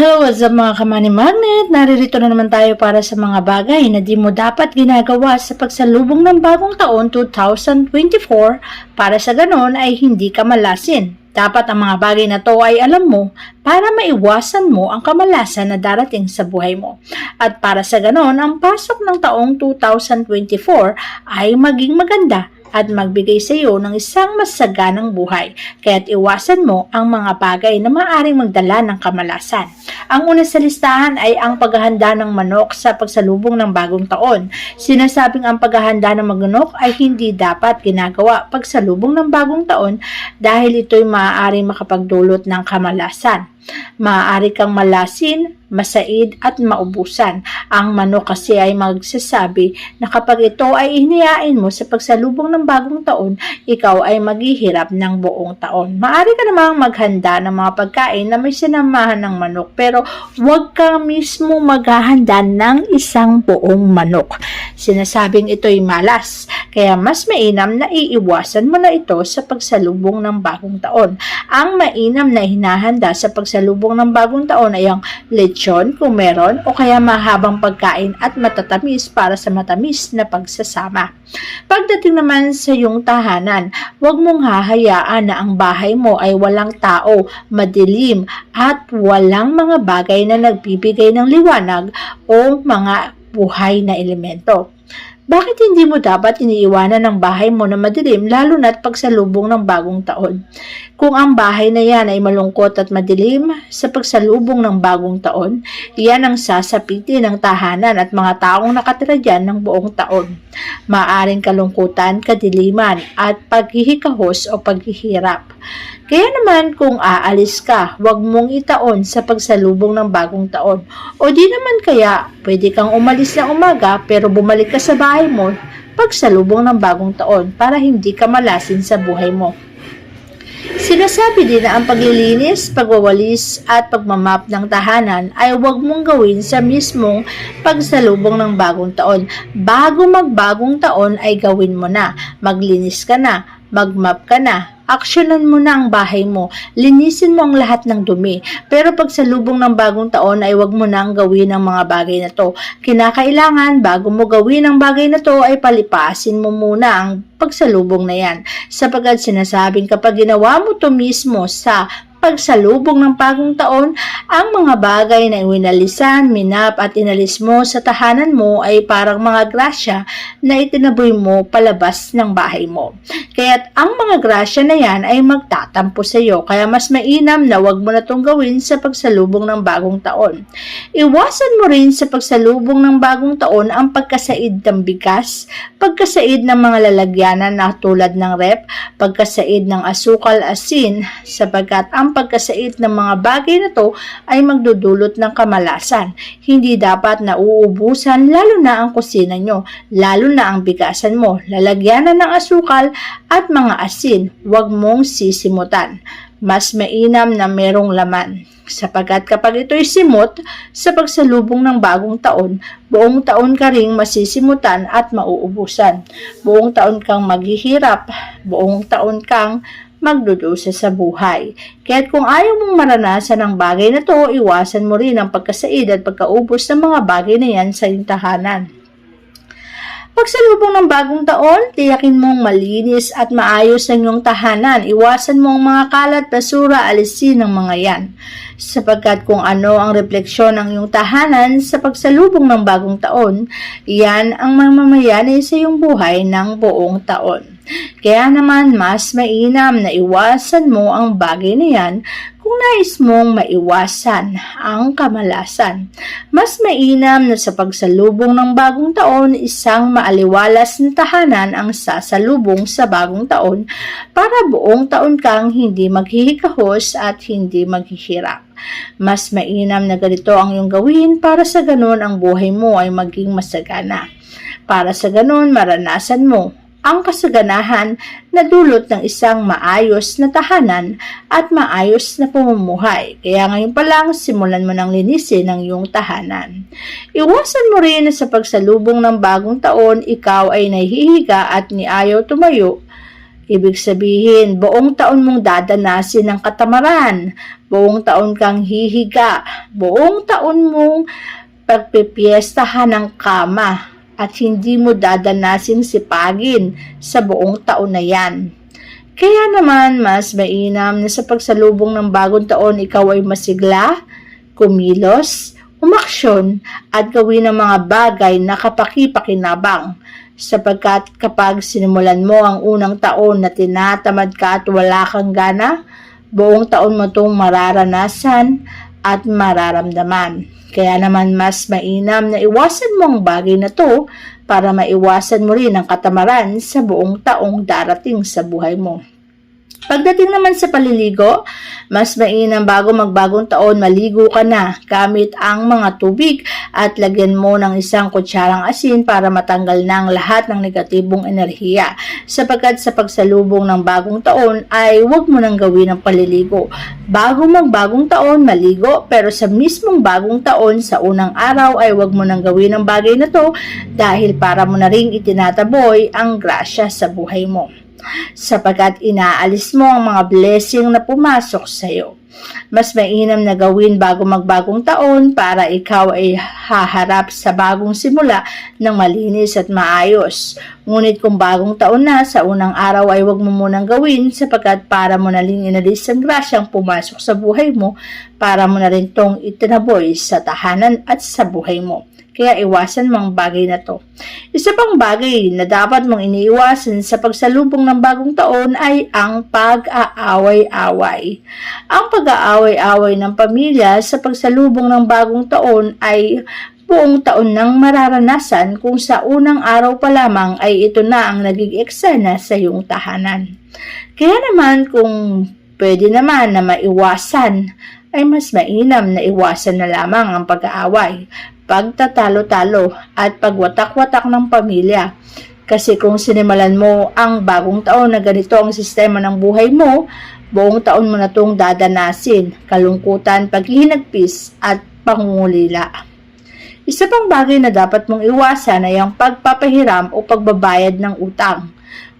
Hello, what's up mga kamani magnet? Naririto na naman tayo para sa mga bagay na di mo dapat ginagawa sa pagsalubong ng bagong taon 2024 para sa ganon ay hindi ka malasin. Dapat ang mga bagay na to ay alam mo para maiwasan mo ang kamalasan na darating sa buhay mo. At para sa ganon, ang pasok ng taong 2024 ay maging maganda at magbigay sa iyo ng isang masaganang buhay. Kaya't iwasan mo ang mga bagay na maaaring magdala ng kamalasan. Ang una sa listahan ay ang paghahanda ng manok sa pagsalubong ng bagong taon. Sinasabing ang paghahanda ng manok ay hindi dapat ginagawa pagsalubong ng bagong taon dahil ito'y maaaring makapagdulot ng kamalasan. Maaari kang malasin, masaid at maubusan. Ang manok kasi ay magsasabi na kapag ito ay hiniyain mo sa pagsalubong ng bagong taon, ikaw ay maghihirap ng buong taon. Maaari ka namang maghanda ng mga pagkain na may sinamahan ng manok pero huwag ka mismo maghahanda ng isang buong manok. Sinasabing ito'y malas, kaya mas mainam na iiwasan mo na ito sa pagsalubong ng bagong taon. Ang mainam na hinahanda sa pagsalubong ng bagong taon ay ang lechon kung meron o kaya mahabang pagkain at matatamis para sa matamis na pagsasama. Pagdating naman sa iyong tahanan, huwag mong hahayaan na ang bahay mo ay walang tao, madilim at walang mga bagay na nagbibigay ng liwanag o mga buhay na elemento. Bakit hindi mo dapat iniiwanan ang bahay mo na madilim lalo na't pagsalubong ng bagong taon? Kung ang bahay na yan ay malungkot at madilim sa pagsalubong ng bagong taon, iyan ang sasapitin ng tahanan at mga taong nakatira dyan ng buong taon. Maaring kalungkutan, kadiliman at paghihikahos o paghihirap. Kaya naman kung aalis ka, huwag mong itaon sa pagsalubong ng bagong taon. O di naman kaya, pwede kang umalis ng umaga pero bumalik ka sa bahay mo pagsalubong ng bagong taon para hindi ka malasin sa buhay mo. Sinasabi din na ang paglilinis, pagwawalis at pagmamap ng tahanan ay huwag mong gawin sa mismong pagsalubong ng bagong taon. Bago magbagong taon ay gawin mo na. Maglinis ka na, magmap ka na, aksyonan mo na ang bahay mo, linisin mo ang lahat ng dumi. Pero pag sa lubong ng bagong taon ay wag mo nang gawin ang mga bagay na to. Kinakailangan bago mo gawin ang bagay na to ay palipasin mo muna ang pagsalubong na yan. Sapagkat sinasabing kapag ginawa mo to mismo sa pagsalubong ng bagong taon, ang mga bagay na winalisan, minap at inalis mo sa tahanan mo ay parang mga grasya na itinaboy mo palabas ng bahay mo. Kaya't ang mga grasya na yan ay magtatampo sa iyo, kaya mas mainam na wag mo na itong gawin sa pagsalubong ng bagong taon. Iwasan mo rin sa pagsalubong ng bagong taon ang pagkasaid ng bigas, pagkasaid ng mga lalagyanan na tulad ng rep, pagkasaid ng asukal asin, sapagkat ang pagkasaid ng mga bagay na to ay magdudulot ng kamalasan. Hindi dapat na uubusan lalo na ang kusina nyo, lalo na ang bigasan mo, lalagyanan ng asukal at mga asin. Huwag mong sisimutan. Mas mainam na merong laman sapagkat kapag ito'y simot sa pagsalubong ng bagong taon, buong taon ka ring masisimutan at mauubusan. Buong taon kang maghihirap, buong taon kang magdudusa sa buhay. Kaya't kung ayaw mong maranasan ang bagay na to, iwasan mo rin ang pagkasaid at pagkaubos ng mga bagay na yan sa tahanan. Pagsalubong ng bagong taon, tiyakin mong malinis at maayos ang iyong tahanan. Iwasan mo ang mga kalat, basura, alisin ng mga yan. Sapagkat kung ano ang refleksyon ng iyong tahanan sa pagsalubong ng bagong taon, yan ang mamamayani sa iyong buhay ng buong taon. Kaya naman mas mainam na iwasan mo ang bagay na yan kung nais mong maiwasan ang kamalasan. Mas mainam na sa pagsalubong ng bagong taon, isang maaliwalas na tahanan ang sasalubong sa bagong taon para buong taon kang hindi maghihikahos at hindi maghihirap. Mas mainam na ganito ang iyong gawin para sa ganun ang buhay mo ay maging masagana. Para sa ganun, maranasan mo ang kasaganahan na dulot ng isang maayos na tahanan at maayos na pamumuhay. Kaya ngayon pa lang, simulan mo ng linisin ang iyong tahanan. Iwasan mo rin na sa pagsalubong ng bagong taon, ikaw ay nahihiga at ni ayaw tumayo. Ibig sabihin, buong taon mong dadanasin ng katamaran, buong taon kang hihiga, buong taon mong pagpipiestahan ng kama at hindi mo dadanasin sipagin sa buong taon na yan. Kaya naman, mas mainam na sa pagsalubong ng bagong taon, ikaw ay masigla, kumilos, umaksyon, at gawin ang mga bagay na kapaki-pakinabang. Sapagkat kapag sinimulan mo ang unang taon na tinatamad ka at wala kang gana, buong taon mo itong mararanasan at mararamdaman. Kaya naman mas mainam na iwasan mo ang bagay na to para maiwasan mo rin ang katamaran sa buong taong darating sa buhay mo. Pagdating naman sa paliligo, mas mainam bago magbagong taon maligo ka na gamit ang mga tubig at lagyan mo ng isang kutsarang asin para matanggal na lahat ng negatibong enerhiya. Sapagkat sa pagsalubong ng bagong taon ay huwag mo nang gawin ang paliligo. Bago magbagong taon, maligo pero sa mismong bagong taon sa unang araw ay huwag mo nang gawin ang bagay na to dahil para mo na ring itinataboy ang grasya sa buhay mo sapagkat inaalis mo ang mga blessing na pumasok sa iyo. Mas mainam na gawin bago magbagong taon para ikaw ay haharap sa bagong simula ng malinis at maayos. Ngunit kung bagong taon na, sa unang araw ay huwag mo munang gawin sapagkat para mo na rin inalis ang grasyang pumasok sa buhay mo para mo na rin tong itinaboy sa tahanan at sa buhay mo. Kaya iwasan mo ang bagay na to. Isa pang bagay na dapat mong iniiwasan sa pagsalubong ng bagong taon ay ang pag-aaway-away. Ang pag-aaway-away ng pamilya sa pagsalubong ng bagong taon ay buong taon nang mararanasan kung sa unang araw pa lamang ay ito na ang naging eksena sa iyong tahanan. Kaya naman kung pwede naman na maiwasan, ay mas mainam na iwasan na lamang ang pag-aaway, pagtatalo-talo at pagwatak-watak ng pamilya. Kasi kung sinimalan mo ang bagong taon na ganito ang sistema ng buhay mo, buong taon mo na itong dadanasin, kalungkutan, paghihinagpis at pangungulila. Isa pang bagay na dapat mong iwasan ay ang pagpapahiram o pagbabayad ng utang.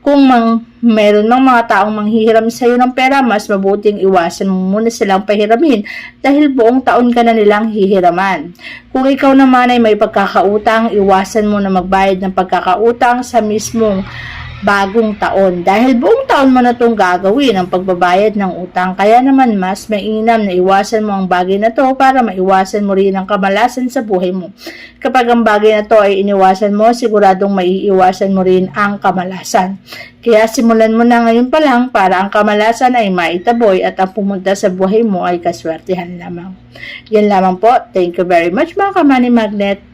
Kung mang, meron ng mga taong manghihiram sa iyo ng pera, mas mabuting iwasan mo muna silang pahiramin dahil buong taon ka na nilang hihiraman. Kung ikaw naman ay may pagkakautang, iwasan mo na magbayad ng pagkakautang sa mismong bagong taon dahil buong taon mo na itong gagawin ang pagbabayad ng utang kaya naman mas mainam na iwasan mo ang bagay na to para maiwasan mo rin ang kamalasan sa buhay mo. Kapag ang bagay na to ay iniwasan mo, siguradong maiiwasan mo rin ang kamalasan. Kaya simulan mo na ngayon pa lang para ang kamalasan ay maitaboy at ang pumunta sa buhay mo ay kaswertihan lamang. Yan lamang po. Thank you very much mga kamani magnet.